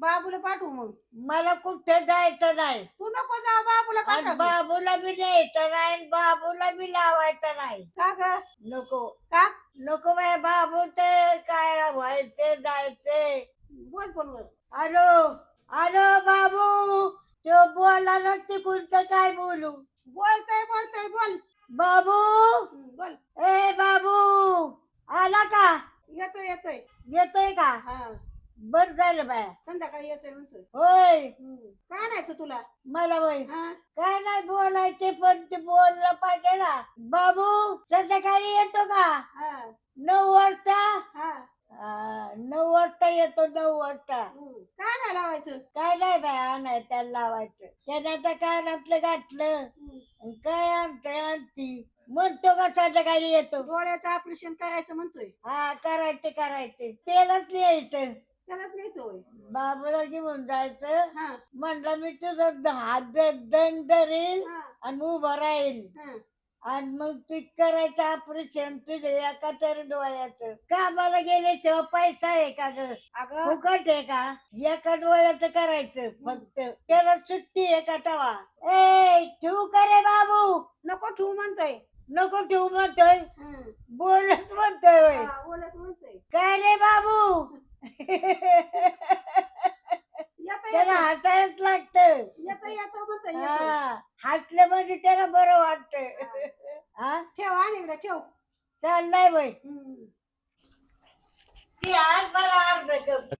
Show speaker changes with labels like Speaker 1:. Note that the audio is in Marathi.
Speaker 1: बाबूला पाठवू मग.
Speaker 2: मला कुठे जायचं नाही.
Speaker 1: तू नको जाऊ बाबूला
Speaker 2: आणि
Speaker 1: पाठव.
Speaker 2: बाबूला बी न्यायचं नाही आणि बाबूला बी लावायचं नाही.
Speaker 1: का ग?
Speaker 2: नको.
Speaker 1: का?
Speaker 2: नको बाय बाबू ते काय व्हायचे जायचे.
Speaker 1: बोल फोन वर
Speaker 2: अलो अलो बाबू तो बोला ना तिकूनच काय बोलू?
Speaker 1: बोलतोय बोलतोय बोल.
Speaker 2: बाबू
Speaker 1: बोल.
Speaker 2: ए बाबू आला का?
Speaker 1: येतोय येतोय.
Speaker 2: येतोय का?
Speaker 1: हा.
Speaker 2: बर झालं बाया.
Speaker 1: संध्याकाळी येतोय म्हणतोय.
Speaker 2: होय.
Speaker 1: हम्म. काय आणायचं तुला?
Speaker 2: मला वय.
Speaker 1: हा?
Speaker 2: काय नाही बोलायचे पण ते बोललं पाहिजे ना. बाबू संध्याकाळी येतो का?
Speaker 1: हा.
Speaker 2: नऊ वाजता?
Speaker 1: हा.
Speaker 2: आ, नऊ वाजता येतो नऊ वाजता.
Speaker 1: हम्म. काय नाही लावायचं?
Speaker 2: काय नाही बाय नाही त्याला लावायचं. त्याने आता कानातलं घातलं?
Speaker 1: हम्म.
Speaker 2: आणि काय आणतंय आणती? म्हणतो का संध्याकाळी येतो?
Speaker 1: डोळ्याचं ऑपरेशन करायचं म्हणतोय.
Speaker 2: हा करायचे करायचे. तेलच लिहायचं
Speaker 1: त्यालाच न्यायचं होय.
Speaker 2: बाबूला घेऊन जायचं.
Speaker 1: हा.
Speaker 2: म्हणलं मी तुझं हात द- दंड धरेल
Speaker 1: हा.
Speaker 2: आणि उभं राहील.
Speaker 1: हा.
Speaker 2: आणि मग तू करायचं ऑपरेशन तुझ्या एका तर डोळ्याचं. कामाला गेल्याशिवाय पैसा आहे का ग?
Speaker 1: अगं.
Speaker 2: फुकट आहे का? एका डोळ्याचं करायचं फक्त. त्याला सुट्टी आहे का तवा? ए ठेवू का रे बाबू?
Speaker 1: नको ठेवू म्हणतोय.
Speaker 2: नको ठेवू म्हणतोय. बोलत म्हणतोय होय.
Speaker 1: हा, बोलच म्हणतोय.
Speaker 2: काय रे बाबू? त्याला हसायच लागत.
Speaker 1: येतो येतो
Speaker 2: हसलं म्हणजे त्याला बरं वाटत. हा.
Speaker 1: ठेव आणि इकडे ठेव.
Speaker 2: चाललाय बाई.
Speaker 1: हम्म.
Speaker 2: ती आज मला अर्ध कप.